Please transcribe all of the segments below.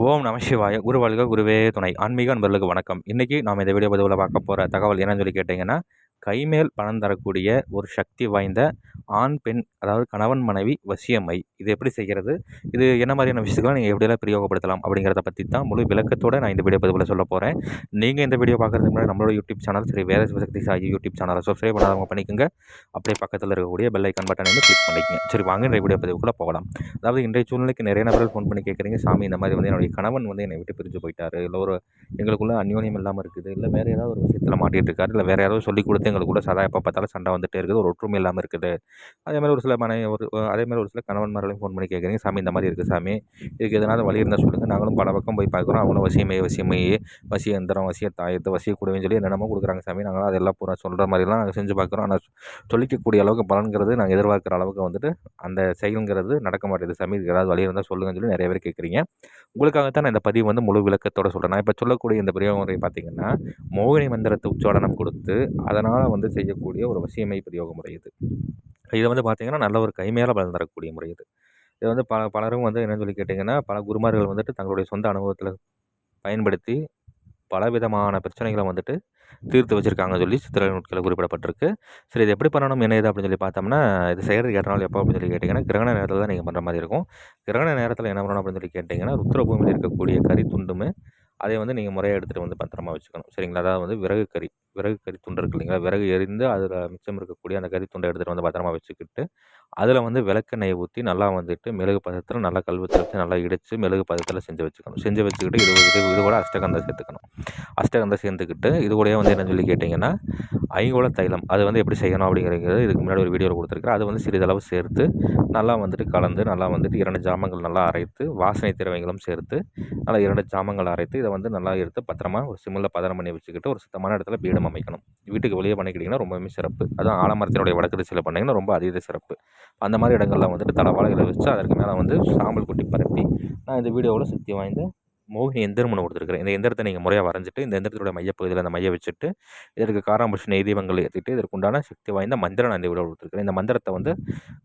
ஓம் நம சிவாய குரு குருவே துணை. ஆன்மீக அன்பர்களுக்கு வணக்கம். இன்றைக்கி நாம் இந்த வீடியோ பதிவில் பார்க்க போகிற தகவல் என்னன்னு சொல்லி கேட்டிங்கன்னா கைமேல் பணம் தரக்கூடிய ஒரு சக்தி வாய்ந்த ஆண் பெண் அதாவது கணவன் மனைவி வசியமை இது எப்படி செய்கிறது? இது என்ன மாதிரியான விஷயங்களை நீங்கள் எப்படியெல்லாம் பிரயோகப்படுத்தலாம் அப்படிங்கிறத பற்றி தான் முழு விளக்கத்தோடு நான் இந்த வீடியோ பதிவில் சொல்ல போகிறேன் நீங்கள் இந்த வீடியோ பார்க்குறதுக்கு முன்னாடி நம்மளோட யூடியூப் சேனல் சரி வேத சிவசக்தி சாயி யூடியூப் சேனலை சப்ஸ்கிரைப் பண்ணாதவங்க பண்ணிக்கோங்க. அப்படியே பக்கத்தில் இருக்கக்கூடிய பெல் ஐக்கான் பட்டன் வந்து கிளிக் பண்ணிக்கோங்க. சரி வாங்க இந்த வீடியோ பதிவுக்குள்ளே போகலாம். அதாவது இன்றைய சூழ்நிலைக்கு நிறைய நபர்கள் ஃபோன் பண்ணி கேட்குறீங்க. சாமி இந்த மாதிரி வந்து என்னுடைய கணவன் வந்து என்னை விட்டு பிரிஞ்சு போயிட்டாரு. இல்லை ஒரு எங்களுக்குள்ள அந்யோன்யம் இல்லாமல் இருக்குது. இல்லை வேறு ஏதாவது ஒரு விஷயத்தில் மாட்டிகிட்டு இருக்காரு. இல்லை வேறு யாராவது சொல்லி கொடுத்து எங்களுக்குள்ள சதா எப்போ பார்த்தாலும் சண்டை வந்துகிட்டே இருக்குது. ஒரு ஒற்றுமை இல்லாமல் இருக்குது. அதே மாதிரி ஒரு சில மனை ஒரு அதே மாதிரி ஒரு சில கணவன்மார்களையும் ஃபோன் பண்ணி கேட்குறீங்க. சாமி இந்த மாதிரி இருக்குது சாமி. இதுக்கு எதனாவது வழி இருந்தால் சொல்லுங்கள் நாங்களும் பல பக்கம் போய் பார்க்குறோம். அவங்களும் வசியமே வசியமே வசிய எந்திரம் வசிய தாயத்தை வசிய கூடவேன்னு சொல்லி என்னென்னமோ கொடுக்குறாங்க சாமி. நாங்களும் அதெல்லாம் பூரா சொல்கிற மாதிரிலாம் நாங்கள் செஞ்சு பார்க்குறோம். ஆனால் சொல்லிக்கக்கூடிய அளவுக்கு பலன்கிறது நாங்கள் எதிர்பார்க்குற அளவுக்கு வந்துட்டு அந்த செயல்ங்கிறது நடக்க மாட்டேது சாமி. இதுக்கு ஏதாவது வழி இருந்தால் சொல்லுங்கன்னு சொல்லி நிறைய பேர் கேட்குறீங்க. உங்களுக்காகத்தான் நான் இந்த பதிவு வந்து முழு விளக்கத்தோடு சொல்கிறேன் நான் இப்போ சொல்லக்கூடிய இந்த பிரயோகம் முறை பார்த்திங்கன்னா மோகினி மந்திரத்தை உச்சோடனம் கொடுத்து அதனால் வந்து செய்யக்கூடிய ஒரு வசியமை பிரயோக முறை இது. இது வந்து பார்த்திங்கன்னா நல்ல ஒரு கைமேலே பலன் தரக்கூடிய முறை இது. இது வந்து பல பலரும் வந்து என்னன்னு சொல்லி கேட்டிங்கன்னா பல குருமார்கள் வந்துட்டு தங்களுடைய சொந்த அனுபவத்தில் பயன்படுத்தி பலவிதமான பிரச்சனைகளை வந்துட்டு தீர்த்து வச்சுருக்காங்கன்னு சொல்லி சித்திரை நூட்களில் குறிப்பிடப்பட்டிருக்கு. சரி இது எப்படி பண்ணணும் என்ன இது அப்படின்னு சொல்லி பார்த்தோம்னா இது செய்கிறது ஏற்ற நாள் எப்போ அப்படின்னு சொல்லி கேட்டிங்கன்னா கிரகண நேரத்தில் தான் நீங்கள் பண்ணுற மாதிரி இருக்கும். கிரகண நேரத்தில் என்ன பண்ணணும் அப்படின்னு சொல்லி கேட்டிங்கன்னா ருத்ரபூமியில் இருக்கக்கூடிய கறி துண்டுமே அதை வந்து நீங்கள் முறையாக எடுத்துகிட்டு வந்து பத்திரமா வச்சுக்கணும். சரிங்களா? அதாவது வந்து விறகு கறி. விறகு கறி துண்டு இருக்கு இல்லைங்களா? விறகு எரிந்து அதில் மிச்சம் இருக்கக்கூடிய அந்த கறி துண்டை எடுத்துகிட்டு வந்து பத்திரமா வச்சுக்கிட்டு அதில் வந்து விளக்கெண்ணெயை ஊற்றி நல்லா வந்துட்டு மெழுகு பதத்தில் நல்லா கல்வெட்டு வச்சு நல்லா இடித்து மெழுகு பதத்தில் செஞ்சு வச்சுக்கணும். செஞ்சு வச்சுக்கிட்டு இது இது இது கூட அஷ்டகந்தம் சேர்த்துக்கணும். அஷ்டகந்தம் சேர்த்துக்கிட்டு இது கூடயே வந்து என்ன சொல்லி கேட்டிங்கன்னா ஐங்கோல தைலம். அது வந்து எப்படி செய்யணும் அப்படிங்கிறது இதுக்கு முன்னாடி ஒரு வீடியோவில் கொடுத்துருக்கேன் அது வந்து சிறிதளவு சேர்த்து நல்லா வந்துட்டு கலந்து நல்லா வந்துட்டு இரண்டு ஜாமங்கள் நல்லா அரைத்து வாசனை திரவங்களும் சேர்த்து நல்லா இரண்டு ஜாமங்கள் அரைத்து இதை வந்து நல்லா எடுத்து பத்திரமா ஒரு சிம்மில் பதனம் பண்ணி வச்சுக்கிட்டு ஒரு சுத்தமான இடத்துல பீடம் அமைக்கணும். வீட்டுக்கு வெளியே பண்ணிக்கிட்டிங்கன்னா ரொம்பவுமே சிறப்பு. அதுவும் ஆலமரத்தினுடைய வடக்கு திசையில் பண்ணிங்கன்னா ரொம்ப அதீத சிறப்பு. அந்த மாதிரி இடங்கள்லாம் வந்துட்டு தலைவாழைகளை வச்சு அதற்கு மேலே வந்து சாம்பல் குட்டி பரப்பி நான் இந்த வீடியோவில் சக்தி வாய்ந்த மோகினி எந்திரம் ஒன்று கொடுத்துருக்குறேன். இந்த எந்திரத்தை நீங்கள் முறையாக வரைஞ்சிட்டு இந்த எந்திரத்தோட மையப்பகுதியில் அந்த மைய வச்சுட்டு இதற்கு காராம்புஷ நெய் தீபங்கள் ஏற்றிட்டு இதற்கு உண்டான சக்தி வாய்ந்த மந்திரம் நான் இந்த வீடியோ கொடுத்துருக்கேன் இந்த மந்திரத்தை வந்து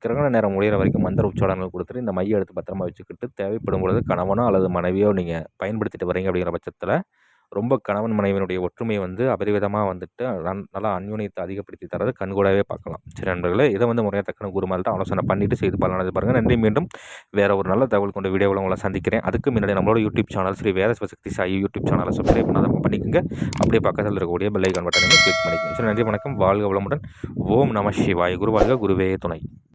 கிரகண நேரம் முடிகிற வரைக்கும் மந்திர உச்சாரணங்கள் கொடுத்துட்டு இந்த மைய எடுத்து பத்திரமா வச்சுக்கிட்டு தேவைப்படும் பொழுது கணவனோ அல்லது மனைவியோ நீங்கள் பயன்படுத்திட்டு வரீங்க அப்படிங்கிற பட்சத்தில் ரொம்ப கணவன் மனைவியினுடைய ஒற்றுமையை வந்து அபரிவிதமாக வந்துட்டு நல்லா அந்யோனியத்தை அதிகப்படுத்தி தரது கண்கூடாவே பார்க்கலாம். சரி நண்பர்களே இதை வந்து முறையாக தக்கன குருமால்கிட்ட ஆலோசனை பண்ணிவிட்டு செய்து பலனது பாருங்கள் நன்றி. மீண்டும் வேறு ஒரு நல்ல தகவல் கொண்ட வீடியோவில் உங்களை சந்திக்கிறேன். அதுக்கு முன்னாடி நம்மளோட YouTube channel Sri Veda Sivasakthi Sai YouTube சேனலை சப்ஸ்கிரைப் பண்ணாத பண்ணிக்கோங்க. அப்படியே பக்கத்தில் இருக்கக்கூடிய பெல்லைக்கான் பட்டனை கிளிக் பண்ணிக்கோங்க. சரி நன்றி வணக்கம். வாழ்க வளமுடன். ஓம் நம சிவாய். குரு குருவே துணை.